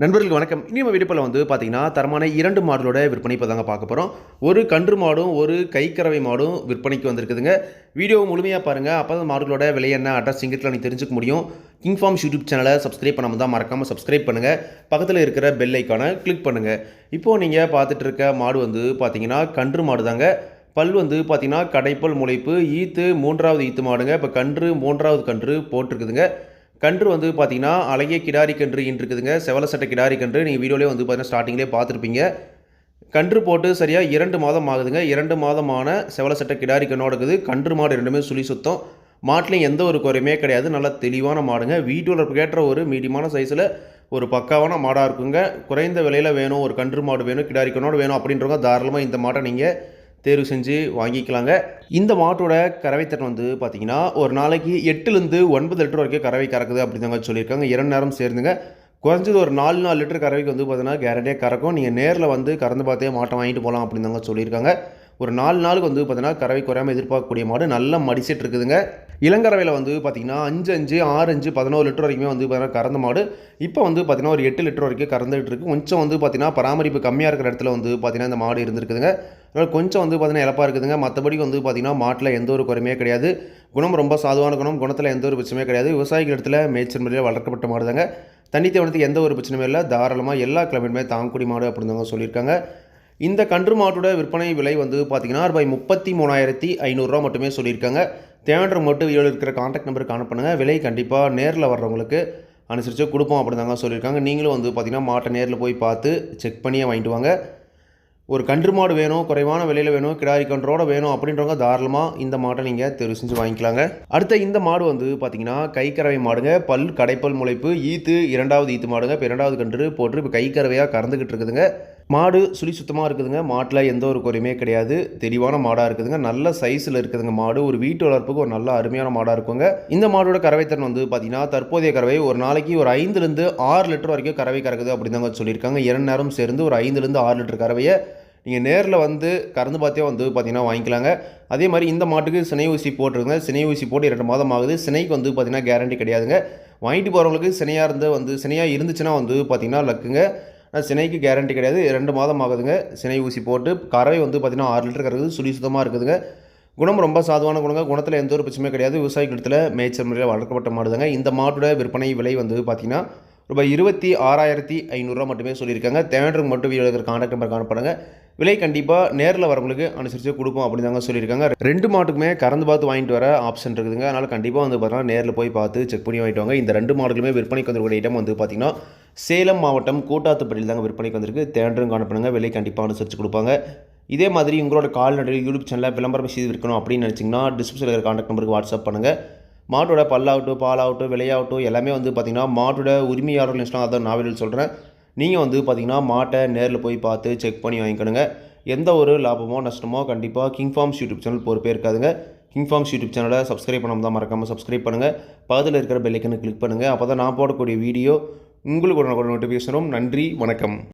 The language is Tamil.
நண்பர்களுக்கு வணக்கம். இனிமே விடுப்பில் வந்து பார்த்தீங்கன்னா தரமான இரண்டு மாடலோட விற்பனை இப்போ தாங்க பார்க்க போகிறோம் ஒரு கன்று மாடும் ஒரு கைக்கறவை மாடும் விற்பனைக்கு வந்திருக்குதுங்க. வீடியோ முழுமையாக பாருங்கள் அப்போ தான் மாடுகளோட விலை என்ன அட்ரஸ் சிங்கத்தில் நீங்கள் தெரிஞ்சுக்க முடியும். கிங் ஃபார்ம் யூடியூப் சேனலை சப்ஸ்கிரைப் பண்ணாமல் தான் மறக்காமல் சப்ஸ்கிரைப் பண்ணுங்கள் பக்கத்தில் இருக்கிற பெல் ஐக்கானை கிளிக் பண்ணுங்கள் இப்போது நீங்கள் பார்த்துட்டு இருக்க மாடு வந்து பார்த்தீங்கன்னா கன்று மாடு தாங்க பல் வந்து பார்த்தீங்கன்னா கடைப்பல் முளைப்பு ஈத்து மூன்றாவது ஈத்து மாடுங்க. இப்போ கன்று மூன்றாவது கன்று போட்டிருக்குதுங்க. கன்று வந்து பார்த்தீங்கன்னா அழகிய கிடாரி கன்று இருக்குதுங்க செவல சட்டை கிடாரி கன்று. நீங்கள் வீடியோலேயே வந்து பார்த்தீங்கன்னா ஸ்டார்டிங்லேயே பார்த்துருப்பீங்க கன்று போட்டு சரியாக இரண்டு மாதம் ஆகுதுங்க. இரண்டு மாதமான செவல சட்டை கிடாரி கண்ணோட இருக்குது. கன்று மாடு ரெண்டுமே சுழி சுத்தம். மாட்டிலையும் எந்த ஒரு குறையுமே கிடையாது. நல்ல தெளிவான மாடுங்க. வீட்டு கேட்ட ஒரு மீடியமான சைஸில் ஒரு பக்காவான மாடாக இருக்குங்க. குறைந்த விலையில் வேணும். ஒரு கன்று மாடு வேணும் கிடாரி கண்ணோட வேணும் அப்படின்றவங்க தாராளமாக இந்த மாட்டை நீங்கள் தேர்வு செஞ்சு வாங்கிக்கலாங்க. இந்த மாட்டோட கறவைத்திறன் வந்து பார்த்தீங்கன்னா ஒரு நாளைக்கு எட்டுலேருந்து ஒன்பது லிட்டர் வரைக்கும் கறவை கறக்குது அப்படிதாங்க சொல்லியிருக்காங்க. இரண்டு நேரம் சேர்ந்துங்க. குறைஞ்சது ஒரு நாலு நாலு லிட்டர் கறவைக்கு வந்து பார்த்தீங்கன்னா கேரண்டியாக கறக்கும். நீங்கள் நேரில் வந்து கறந்து பார்த்தே மாட்டை வாங்கிட்டு போகலாம் அப்படின்னு தாங்க சொல்லியிருக்காங்க. ஒரு நாலு நாளுக்கு வந்து பார்த்தீங்கன்னா கறவை குறையாமல் எதிர்பார்க்கக்கூடிய மாடு நல்ல மடிசிட்டு இருக்குதுங்க. இளங்கறவையில் வந்து பார்த்திங்கன்னா அஞ்சு அஞ்சு ஆறு அஞ்சு பதினோரு லிட்டர் வரைக்குமே வந்து பார்த்திங்கன்னா கறந்த மாடு. இப்போ வந்து பார்த்திங்கன்னா ஒரு எட்டு லிட்டர் வரைக்கும் கறந்துகிட்டு இருக்குது கொஞ்சம் வந்து பார்த்திங்கன்னா பராமரிப்பு கம்மியாக இருக்கிற இடத்துல வந்து பார்த்திங்கன்னா இந்த மாடு இருந்திருக்குதுங்க. அதனால் கொஞ்சம் வந்து பார்த்திங்கன்னா இழப்பாக இருக்குதுங்க. மற்றபடி வந்து பார்த்திங்கன்னா மாட்டில் எந்த ஒரு குறையுமே கிடையாது. குணம் ரொம்ப சாதுவான குணம். குணத்தில் எந்த ஒரு பிரச்சனையும் கிடையாது. விவசாயிகள் இடத்துல மேய்ச்சல் முறையில் வளர்க்கப்பட்ட மாடு தாங்க தண்ணி தேவனத்துக்கு எந்த ஒரு பிரச்சனையும் இல்லை. தாராளமாக எல்லா கிளம்பியுமே தாங்குடி மாடு அப்படின்னு சொல்லியிருக்காங்க. இந்த கன்று மாட்டோட விற்பனை விலை வந்து பார்த்திங்கன்னா ரூபாய் முப்பத்தி மூணாயிரத்தி ஐநூறுரூவா மட்டுமே சொல்லியிருக்காங்க. தேவைன்ற மட்டும் வீடியோவில் இருக்கிற காண்டாக்ட் நம்பருக்கு அனுப்புனுங்க விலை கண்டிப்பாக நேரில் வர்றவங்களுக்கு அனுசரித்து கொடுப்போம் அப்படின்னு தாங்க சொல்லியிருக்காங்க. நீங்களும் வந்து பார்த்திங்கன்னா மாட்டை நேரில் போய் பார்த்து செக் பண்ணியே வாங்கிட்டு வாங்க. ஒரு கன்று மாடு வேணும் குறைவான விலையில் வேணும் கிடாரி கன்றோட வேணும் அப்படின்றவங்க தாராளமாக இந்த மாட்டை நீங்கள் தெரிவு செஞ்சு வாங்கிக்கலாங்க. அடுத்த இந்த மாடு வந்து பார்த்தீங்கன்னா கைக்கறவை மாடுங்க. பல் கடைப்பல் முளைப்பு ஈத்து இரண்டாவது ஈத்து மாடுங்க. இப்போ இரண்டாவது கன்று போட்டு இப்போ கைக்கறவையாக கறந்துக்கிட்டு இருக்குதுங்க. மாடு சுழி சுத்தமாக இருக்குதுங்க. மாட்டில் எந்த ஒரு குறையுமே கிடையாது. தெளிவான மாடாக இருக்குதுங்க. நல்ல சைஸில் இருக்குதுங்க மாடு. ஒரு வீட்டு வளர்ப்புக்கு ஒரு நல்ல அருமையான மாடாக இருக்குங்க. இந்த மாடோட கறவைத்திறன் வந்து பார்த்தீங்கன்னா தற்போதைய கறவை ஒரு நாளைக்கு ஒரு ஐந்துலேருந்து ஆறு லிட்டர் வரைக்கும் கறவை கறக்குது அப்படின்னு தாங்க சொல்லியிருக்காங்க. இரண்டு நேரம் சேர்ந்து ஒரு ஐந்துலேருந்து ஆறு லிட்டர் கறவையை நீங்கள் நேரில் வந்து கறந்து பார்த்தே வந்து பார்த்தீங்கன்னா வாங்கிக்கலாங்க. அதே மாதிரி இந்த மாட்டுக்கு சினை ஊசி போட்டிருங்க சினை ஊசி போட்டு இரண்டு மாதம் ஆகுது. சினைக்கு வந்து பார்த்திங்கன்னா கேரண்டி கிடையாதுங்க. வாங்கிட்டு போகிறவங்களுக்கு சினையாக இருந்து வந்து சினையாக இருந்துச்சுன்னா வந்து பார்த்திங்கன்னா லக்குங்க ஆனால் சினைக்கு கேரண்டி கிடையாது. ரெண்டு மாதம் ஆகுதுங்க. சினை ஊசி போட்டு கறவை வந்து பார்த்திங்கன்னா ஆறு லிட்டர் கறக்குது. சுழி சுத்தமாக இருக்குதுங்க. குணம் ரொம்ப சாதுவான குணங்க. குணத்தில் எந்த ஒரு பிரச்சனையும் கிடையாது. விவசாயிகளிடத்தில் மேய்ச்சல் முறையில் வளர்க்கப்பட்ட மாடுதாங்க. இந்த மாட்டோட விற்பனை விலை வந்து பார்த்திங்கன்னா ரூபாய் இருபத்தி ஆறாயிரத்தி ஐநூறுரூவா மட்டுமே சொல்லியிருக்காங்க. தேவையான மட்டும் வீடியோ இருக்கிற காண்டாக்ட் நம்பர் காணப்படுங்க விலை கண்டிப்பாக நேரில் வரவங்களுக்கு அனுசரித்து கொடுப்போம் அப்படின்னு தாங்க சொல்லியிருக்காங்க. ரெண்டு மாட்டுக்குமே கறந்து பார்த்து வாங்கிட்டு வர ஆப்ஷன் இருக்குதுங்க. அதனால் கண்டிப்பாக வந்து பார்த்தீங்கன்னா நேரில் போய் பார்த்து செக் பண்ணி வாங்கிட்டு வாங்க. இந்த ரெண்டு மாடுகளுமே விற்பனைக்கு வந்திருக்கிற இடம் வந்து பார்த்திங்கன்னா சேலம் மாவட்டம் கூட்டாத்துப்பட்டியில் தாங்க விற்பனைக்கு வந்திருக்கு. தேண்டரும் காணப்படுங்க விலை கண்டிப்பாக அனுசரித்து கொடுப்பாங்க. இதே மாதிரி உங்களோட கால்நடை யூடியூப் சேனலில் விளம்பரம் செய்து இருக்கணும் அப்படின்னு நினச்சிங்கன்னா டிஸ்கிரிப்ஷனில் இருக்கிற காண்டாக்ட் நம்பருக்கு வாட்ஸ்அப் பண்ணுங்கள் மாட்டோட பல்லாகட்டும் பாலாகட்டும் விலையாகட்டும் எல்லாமே வந்து பார்த்திங்கன்னா மாட்டோட உரிமையாளர்கள் இஷ்டம் அதான் நான் சொல்கிறேன் நீங்கள் வந்து பார்த்திங்கன்னா மாட்டை நேரில் போய் பார்த்து செக் பண்ணி வாங்கிக்கணுங்க. எந்த ஒரு லாபமோ நஷ்டமோ கண்டிப்பாக கிங் ஃபார்ம்ஸ் யூடியூப் சேனல் பொறுப்பே இருக்காதுங்க கிங் ஃபார்ம்ஸ் யூடியூப் சேனலை சப்ஸ்கிரைப் பண்ணாமல் தான் மறக்காமல் சப்ஸ்கிரைப் பண்ணுங்கள் பக்கத்தில் இருக்கிற பெல்லைக்கனை கிளிக் பண்ணுங்கள் அப்போ தான் நான் போடக்கூடிய வீடியோ உங்களுக்கு ஒரு நோட்டிஃபிகேஷனும் நன்றி வணக்கம்.